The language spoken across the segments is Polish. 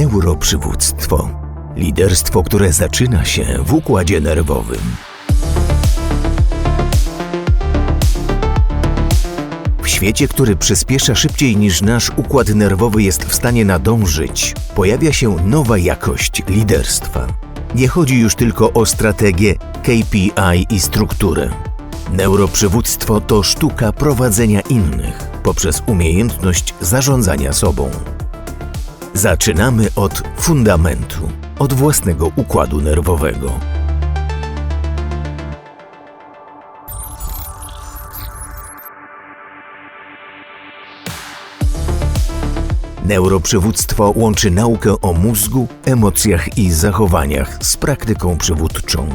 Neuroprzywództwo. Liderstwo, które zaczyna się w układzie nerwowym. W świecie, który przyspiesza szybciej niż nasz układ nerwowy jest w stanie nadążyć, pojawia się nowa jakość liderstwa. Nie chodzi już tylko o strategię, KPI i strukturę. Neuroprzywództwo to sztuka prowadzenia innych poprzez umiejętność zarządzania sobą. Zaczynamy od fundamentu, od własnego układu nerwowego. Neuroprzywództwo łączy naukę o mózgu, emocjach i zachowaniach z praktyką przywódczą.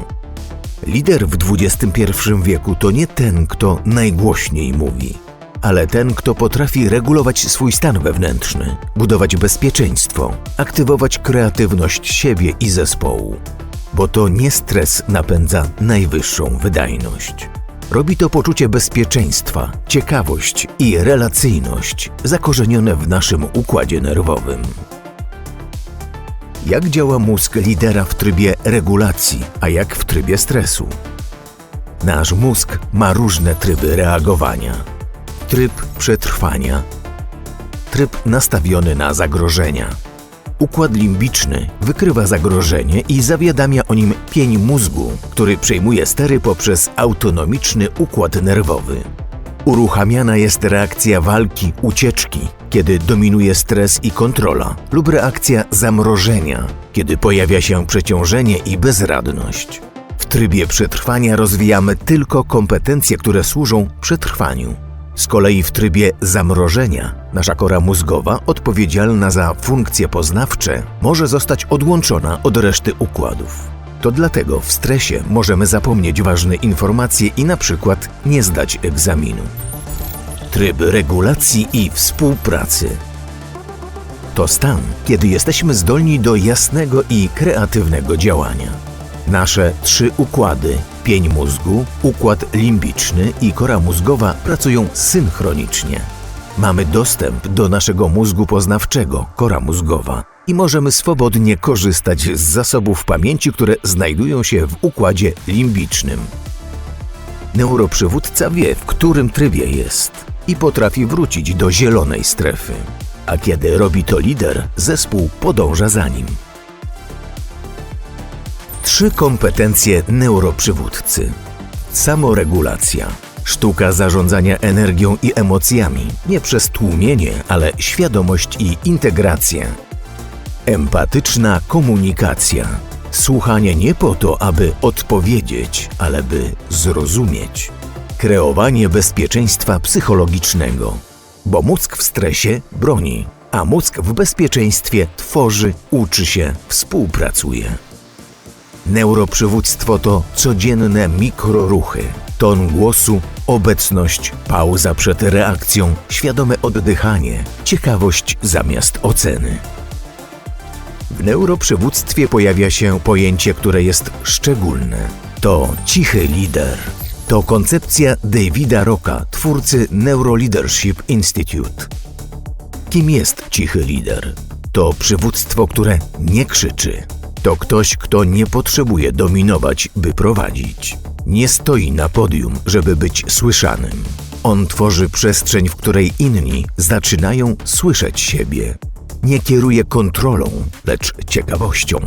Lider w XXI wieku to nie ten, kto najgłośniej mówi, ale ten, kto potrafi regulować swój stan wewnętrzny, budować bezpieczeństwo, aktywować kreatywność siebie i zespołu. Bo to nie stres napędza najwyższą wydajność. Robi to poczucie bezpieczeństwa, ciekawość i relacyjność zakorzenione w naszym układzie nerwowym. Jak działa mózg lidera w trybie regulacji, a jak w trybie stresu? Nasz mózg ma różne tryby reagowania. Tryb przetrwania, tryb nastawiony na zagrożenia. Układ limbiczny wykrywa zagrożenie i zawiadamia o nim pień mózgu, który przejmuje stery poprzez autonomiczny układ nerwowy. Uruchamiana jest reakcja walki, ucieczki, kiedy dominuje stres i kontrola, lub reakcja zamrożenia, kiedy pojawia się przeciążenie i bezradność. W trybie przetrwania rozwijamy tylko kompetencje, które służą przetrwaniu. Z kolei w trybie zamrożenia nasza kora mózgowa, odpowiedzialna za funkcje poznawcze, może zostać odłączona od reszty układów. To dlatego w stresie możemy zapomnieć ważne informacje i na przykład nie zdać egzaminu. Tryb regulacji i współpracy to stan, kiedy jesteśmy zdolni do jasnego i kreatywnego działania. Nasze trzy układy pień mózgu, układ limbiczny i kora mózgowa pracują synchronicznie. Mamy dostęp do naszego mózgu poznawczego, kora mózgowa, i możemy swobodnie korzystać z zasobów pamięci, które znajdują się w układzie limbicznym. Neuroprzywódca wie, w którym trybie jest i potrafi wrócić do zielonej strefy. A kiedy robi to lider, zespół podąża za nim. Trzy kompetencje neuroprzywódcy. Samoregulacja. Sztuka zarządzania energią i emocjami, nie przez tłumienie, ale świadomość i integrację. Empatyczna komunikacja. Słuchanie nie po to, aby odpowiedzieć, ale by zrozumieć. Kreowanie bezpieczeństwa psychologicznego. Bo mózg w stresie broni, a mózg w bezpieczeństwie tworzy, uczy się, współpracuje. Neuroprzywództwo to codzienne mikroruchy, ton głosu, obecność, pauza przed reakcją, świadome oddychanie, ciekawość zamiast oceny. W neuroprzywództwie pojawia się pojęcie, które jest szczególne. To cichy lider. To koncepcja Davida Rocka, twórcy Neuroleadership Institute. Kim jest cichy lider? To przywództwo, które nie krzyczy, to ktoś, kto nie potrzebuje dominować, by prowadzić. Nie stoi na podium, żeby być słyszanym. On tworzy przestrzeń, w której inni zaczynają słyszeć siebie. Nie kieruje kontrolą, lecz ciekawością.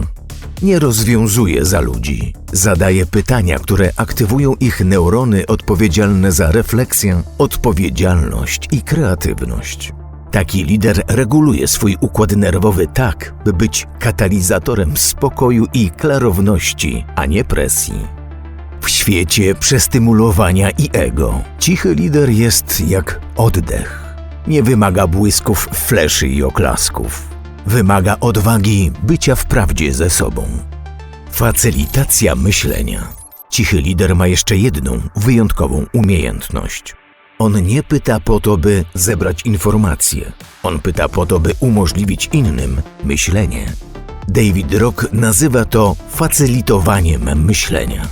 Nie rozwiązuje za ludzi. Zadaje pytania, które aktywują ich neurony odpowiedzialne za refleksję, odpowiedzialność i kreatywność. Taki lider reguluje swój układ nerwowy tak, by być katalizatorem spokoju i klarowności, a nie presji. W świecie przestymulowania i ego, cichy lider jest jak oddech. Nie wymaga błysków, fleszy i oklasków. Wymaga odwagi bycia wprawdzie ze sobą. Facylitacja myślenia. Cichy lider ma jeszcze jedną wyjątkową umiejętność. On nie pyta po to, by zebrać informacje. On pyta po to, by umożliwić innym myślenie. David Rock nazywa to facylitowaniem myślenia.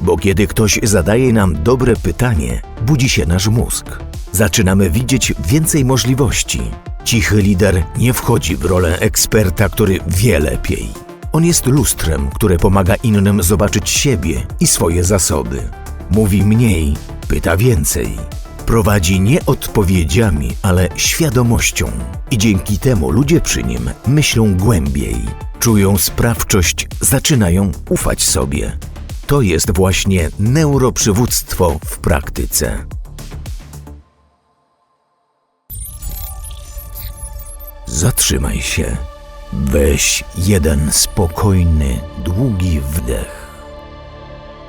Bo kiedy ktoś zadaje nam dobre pytanie, budzi się nasz mózg. Zaczynamy widzieć więcej możliwości. Cichy lider nie wchodzi w rolę eksperta, który wie lepiej. On jest lustrem, które pomaga innym zobaczyć siebie i swoje zasoby. Mówi mniej, pyta więcej. Prowadzi nie odpowiedziami, ale świadomością. I dzięki temu ludzie przy nim myślą głębiej, czują sprawczość, zaczynają ufać sobie. To jest właśnie neuroprzywództwo w praktyce. Zatrzymaj się. Weź jeden spokojny, długi wdech.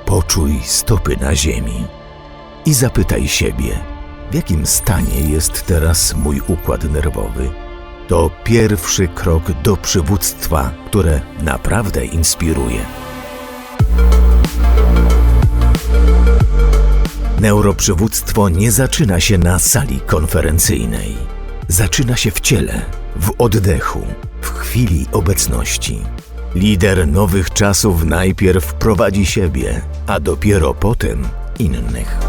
Poczuj stopy na ziemi i zapytaj siebie, w jakim stanie jest teraz mój układ nerwowy. To pierwszy krok do przywództwa, które naprawdę inspiruje. Neuroprzywództwo nie zaczyna się na sali konferencyjnej. Zaczyna się w ciele, w oddechu, w chwili obecności. Lider nowych czasów najpierw prowadzi siebie, a dopiero potem innych.